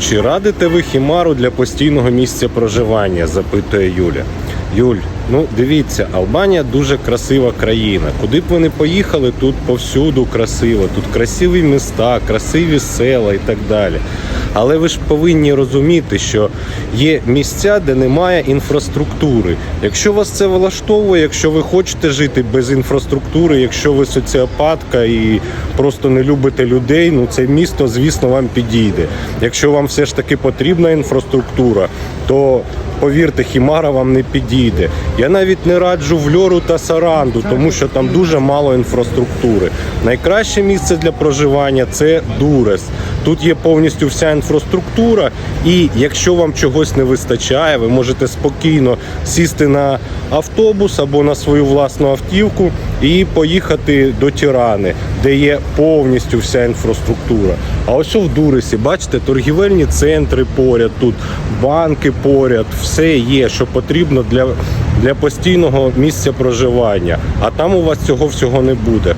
Чи радите ви Хімару для постійного місця проживання? запитує Юля. Юль, ну дивіться, Албанія дуже красива країна. Куди б ви не поїхали, тут повсюду красиво, тут красиві міста, красиві села і так далі. Але ви ж повинні розуміти, що є місця, де немає інфраструктури. Якщо вас це влаштовує, якщо ви хочете жити без інфраструктури, якщо ви соціопатка і просто не любите людей, ну це місто, звісно, вам підійде. Якщо вам все ж таки потрібна інфраструктура, то повірте, Хімара вам не підійде. Я навіть не раджу в Льору та Саранду, тому що там дуже мало інфраструктури. Найкраще місце для проживання це Дурес. Тут є повністю вся інфраструктура, і якщо вам чогось не вистачає, ви можете спокійно сісти на автобус або на свою власну автівку і поїхати до Тірани, де є повністю вся інфраструктура. А ось в Дуресі, бачите, торгівельні центри поряд тут, банки поряд, все є, що потрібно для, для постійного місця проживання. А там у вас цього всього не буде.